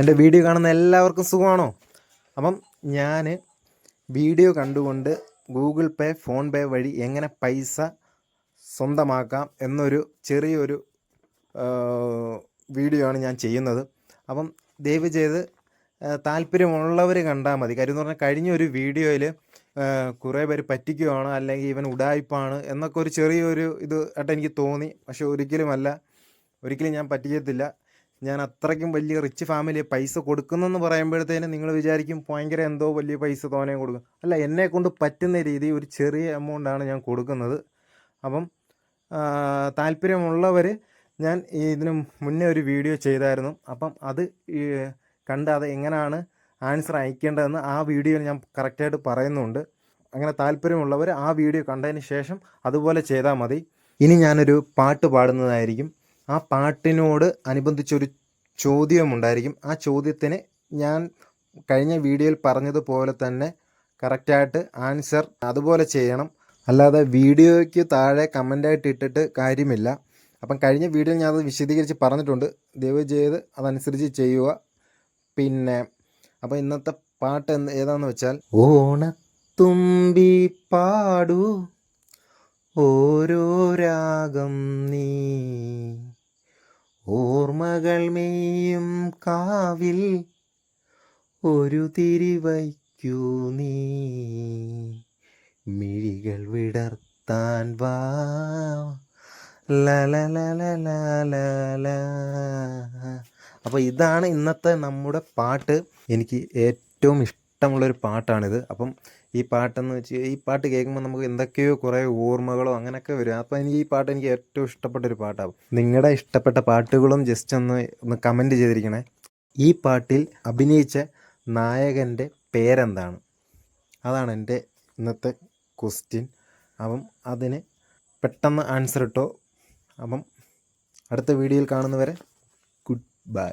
എന്റെ വീഡിയോ കാണുന്ന എല്ലാവർക്കും സുഖമാണോ? അപ്പം ഞാൻ വീഡിയോ കണ്ടുകൊണ്ട് ഗൂഗിൾ പേ ഫോൺ പേ വഴി എങ്ങനെ പൈസ സ്വന്തമാക്കാം എന്നൊരു ചെറിയൊരു വീഡിയോ ആണ് ഞാൻ ചെയ്യുന്നത്. അപ്പം ദയവ് ചെയ്ത് താല്പര്യമുള്ളവർ കണ്ടാൽ മതി. കാര്യം എന്ന് പറഞ്ഞാൽ കഴിഞ്ഞ ഒരു വീഡിയോയിൽ കുറേ പേര് പറ്റിക്കുകയാണ് അല്ലെങ്കിൽ ഇവൻ ഉടായ്പാണ് എന്നൊക്കെ ഒരു ചെറിയൊരു ഇത് ആയിട്ട് എനിക്ക് തോന്നി. പക്ഷെ ഒരിക്കലുമല്ല. ഒരിക്കലും ഞാൻ പറ്റിക്കത്തില്ല. ഞാൻ അത്രയ്ക്കും വലിയ റിച്ച് ഫാമിലി പൈസ കൊടുക്കുന്നെന്ന് പറയുമ്പോഴത്തേനും നിങ്ങൾ വിചാരിക്കും ഭയങ്കര എന്തോ വലിയ പൈസ തോനെ കൊടുക്കും. അല്ല എന്നെ കൊണ്ട് പറ്റുന്ന രീതി ഒരു ചെറിയ എമൗണ്ടാണ് ഞാൻ കൊടുക്കുന്നത്. അപ്പം താല്പര്യമുള്ളവർ ഞാൻ ഇതിനു മുന്നേ ഒരു വീഡിയോ ചെയ്തായിരുന്നു. അപ്പം അത് കണ്ട് അത് എങ്ങനെയാണ് ആൻസർ അയക്കേണ്ടതെന്ന് ആ വീഡിയോയിൽ ഞാൻ കറക്റ്റായിട്ട് പറയുന്നുണ്ട്. അങ്ങനെ താല്പര്യമുള്ളവർ ആ വീഡിയോ കണ്ടതിന് ശേഷം അതുപോലെ ചെയ്താൽ മതി. ഇനി ഞാനൊരു പാട്ട് പാടുന്നതായിരിക്കും. ആ പാട്ടിനോട് അനുബന്ധിച്ചൊരു ചോദ്യമുണ്ടായിരിക്കും. ആ ചോദ്യത്തിന് ഞാൻ കഴിഞ്ഞ വീഡിയോയിൽ പറഞ്ഞതുപോലെ തന്നെ കറക്റ്റായിട്ട് ആൻസർ അതുപോലെ ചെയ്യണം. അല്ലാതെ വീഡിയോയ്ക്ക് താഴെ കമന്റായിട്ട് ഇട്ടിട്ട് കാര്യമില്ല. അപ്പം കഴിഞ്ഞ വീഡിയോയിൽ ഞാനത് വിശദീകരിച്ച് പറഞ്ഞിട്ടുണ്ട്. ദയവ് ചെയ്ത് അതനുസരിച്ച് ചെയ്യുക. പിന്നെ അപ്പോൾ ഇന്നത്തെ പാട്ട് എന്ത് ഏതാണെന്ന് വെച്ചാൽ ഓണത്തുമ്പി പാടൂ ഓരോ രാഗം നീ ഓർമ്മകൾ മേയും കാവിൽ ഒരു തിരിവയ്ക്കൂ നീ. മിഴികൾ വിടർത്താൻ വാ. അപ്പോൾ ഇതാണ് ഇന്നത്തെ നമ്മുടെ പാട്ട്. എനിക്ക് ഏറ്റവും ഇഷ്ടമുള്ളൊരു പാട്ടാണിത്. അപ്പം ഈ പാട്ടെന്ന് വെച്ച് ഈ പാട്ട് കേൾക്കുമ്പോൾ നമുക്ക് എന്തൊക്കെയോ കുറേ ഓർമ്മകളോ അങ്ങനെയൊക്കെ വരും. അപ്പോൾ എനിക്ക് ഈ പാട്ട് എനിക്ക് ഏറ്റവും ഇഷ്ടപ്പെട്ട ഒരു പാട്ടാകും നിങ്ങളുടെ ഇഷ്ടപ്പെട്ട പാട്ടുകളും ജസ്റ്റ് ഒന്ന് ഒന്ന് കമന്റ് ചെയ്തിരിക്കണേ. ഈ പാട്ടിൽ അഭിനയിച്ച നായകന്റെ പേരെന്താണ്? അതാണ് എന്റെ ഇന്നത്തെ ക്വസ്റ്റ്യൻ. അപ്പം അതിന് പെട്ടെന്ന് ആൻസർ ഇട്ടോ. അപ്പം അടുത്ത വീഡിയോയിൽ കാണുന്നവരെ ഗുഡ് ബൈ.